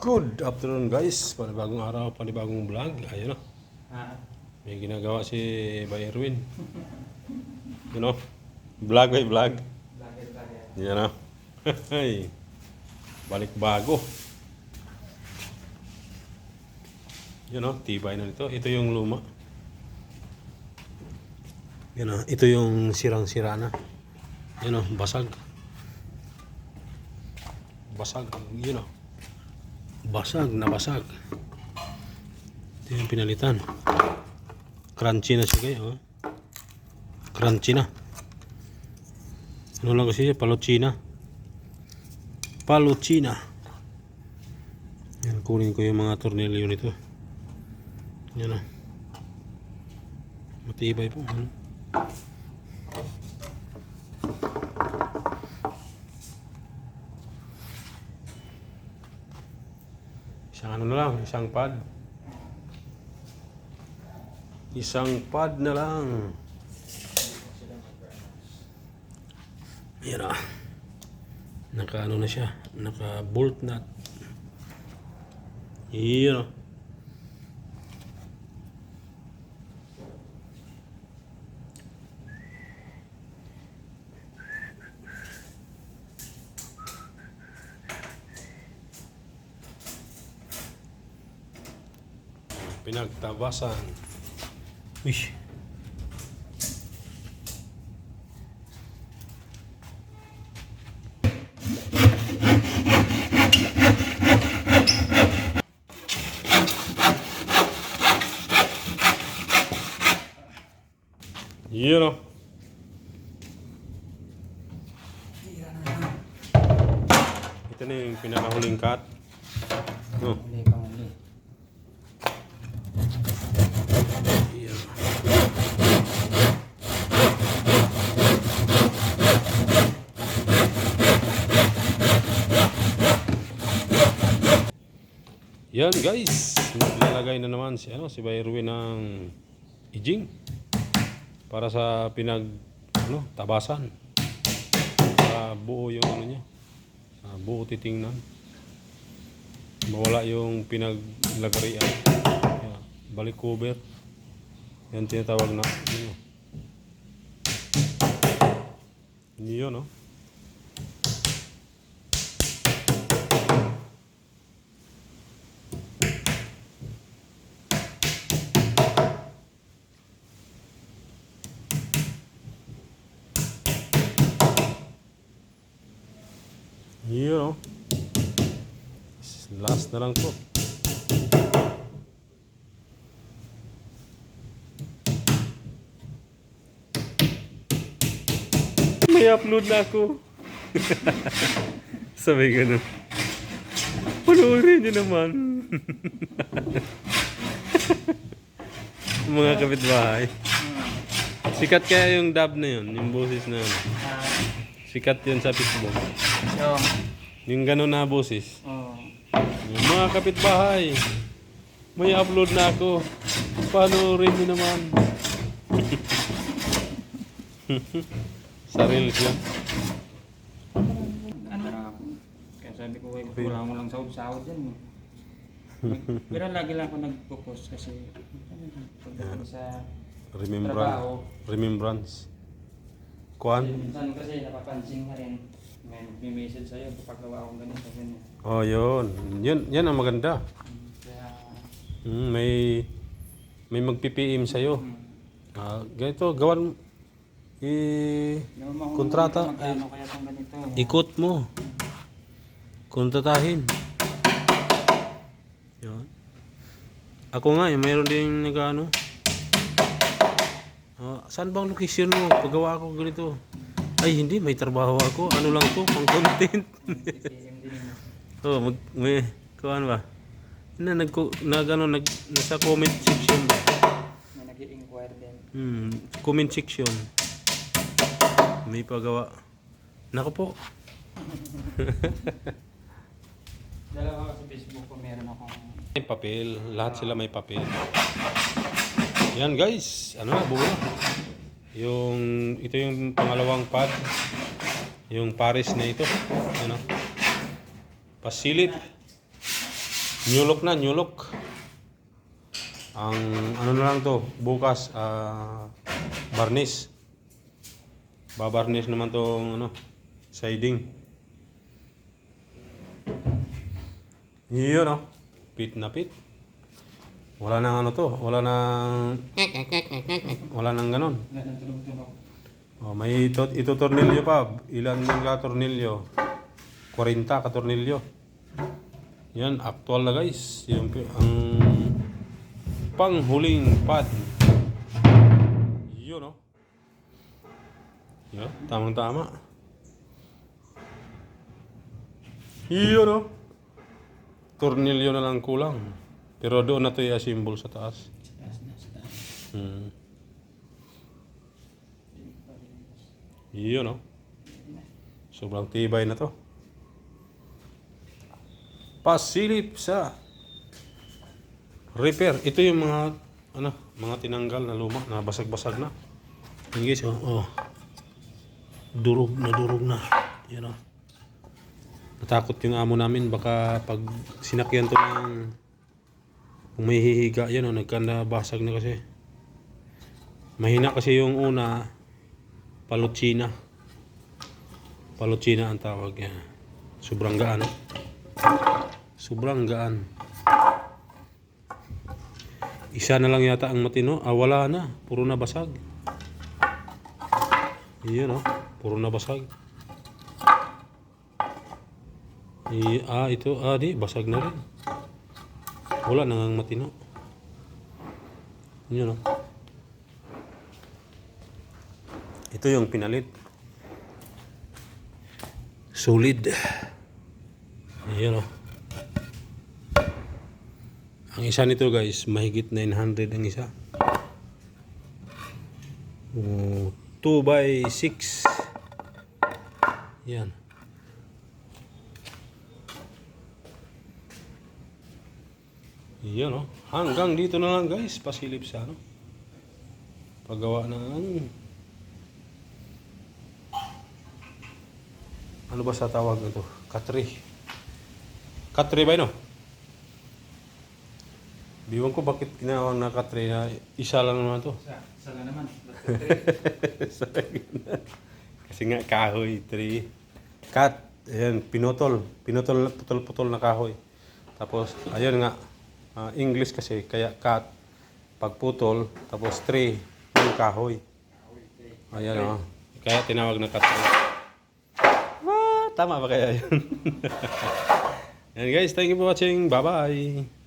Good afternoon guys, panibagong araw, panibagong vlog. Ayun o, Ah, may ginagawa si Bay Erwin. You know, vlog by vlog. yan? O. Balik bago. Yan o, tibay na nito. Ito yung luma. Yan o, ito yung sirang-sira na. Yan o, basag. Basag, yun o. Basag na basag. Ito yung pinalitan. Crunchy na siya kayo. Oh. Crunchy na. Ano lang kasi siya? Palochina. Palochina. Yan, kunin ko yung mga tornilyo nito. Yan o. Matibay po. Ano? Isang ano na lang, isang pad. Isang pad na lang. Yan ah. Naka ano na siya, naka bolt nut. Yan ah. Pinagtabasan. Uy. Yun o. Ito na yung pinakahuling cut. Oh. Yan guys, naglalagay na naman si ano si Bayerwin ng ijing para sa pinag ano tabasan. Para buo yung ano niya. Sa buo titingnan. Mawala yung pinaglagarian. Yan, balik cover. Yan tinatawag na ano. Yun, no? Yun, no? Last na lang to. May upload na ako. Sabi ganun. Panoorin nyo naman. Mga kapitbahay. Sikat kaya yung dub na yun, yung boses na yun. Ah, Sikat yun sa Facebook. yung, Yung ganun na boses. oh, mga kapitbahay, may upload na ako. Panoorin nyo naman. sa reels yun. ano na ako. Kaya sabi ko, eh, wala mo lang sahod-sahod yan. eh. Pero lagi lang ako nagpo-post kasi pagdating sa Remembrance. trabaho, Remembrance. Kuan? minsan kasi napapansin ka rin, may may-message sa'yo kapag gawa akong ganito, ganyan. Oh, yun. Yun, yan ang maganda. Kaya, Mm, may may magpi-PM sa'yo. hmm, Ah, ganito, gawan i mga Kontrata, magkano kaya itong ganito. ikot mo. Kontratahin. Yun. Ako nga, eh, mayroon din nag-ano. Ah, saan bang location mo? Paggawa ko ganito. Ay, hindi. May trabaho ako. Ano lang to? Pang content. Oh, mag, may, kuhan ba? Na, nag, nag, ano, nag, nasa comment section. May nag-i-inquire din. Hmm, comment section. May pagawa. Nako po. Dalawa sa Facebook ko meron akong May papel. Lahat sila may papel. Yan guys. Ano na, buo na. Yung, ito yung pangalawang pad. Yung Paris na ito. Ano? Pasilip. New look na, new look. Ang ano na lang to, bukas, ah, barniz. Babarniz naman tong ano, siding. Yun no, pit na pit. Wala nang ano to, wala nang wala nang tulog-tulog. Oh, may ito, ito tornilyo pa. Ilan yung ka tornilyo? 40 ka tornilyo. Yan, actual na guys. Yung, ang panghuling pad. Yun, no? Yan, tamang tama. Yun, no? Tornilyo na lang kulang. Pero doon na to i-assemble sa taas. Sa taas na, sa taas. Hmm. Yun, no? Sobrang tibay na to. Pasilip sa repair. Ito yung mga ano, mga tinanggal na luma, na basag-basag na. Yan guys, oh, oh. Durog na durog na. Yan oh. Natakot yung amo namin baka pag sinakyan to ng kung may hihiga yan oh, nagkanda basag na kasi. Mahina kasi yung una, palutsina. Palutsina ang tawag yan. Sobrang gaan. oh. Sobrang gaan. Isa na lang yata ang matino. Ah, wala na. Puro na basag. Iyon oh. Puro na basag. I, ah, ito. Ah, di. Basag na rin. Wala na ang matino. Yun oh. Ito yung pinalit. Solid. Ayan o. Ang isa nito guys, mahigit 900 ang isa. Oh, 2 by 6. Yan. Yan o. Hanggang dito na lang guys, pasilip sa ano. Paggawa ng Ano ba sa tawag nito? Katri. Katri ba yun? oh? Biwan ko bakit tinawag na katri na isa lang naman to. Sa, sa na naman. Kasi nga kahoy, tree. Kat, ayan, pinutol. Pinutol, putol-putol na kahoy. Tapos, ayun nga, ah, English kasi, kaya kat, pagputol, tapos tree, yung kahoy. Ayan o. Kaya tinawag na katri. Ah, tama ba kaya yun? Yan guys, thank you for watching. Bye-bye.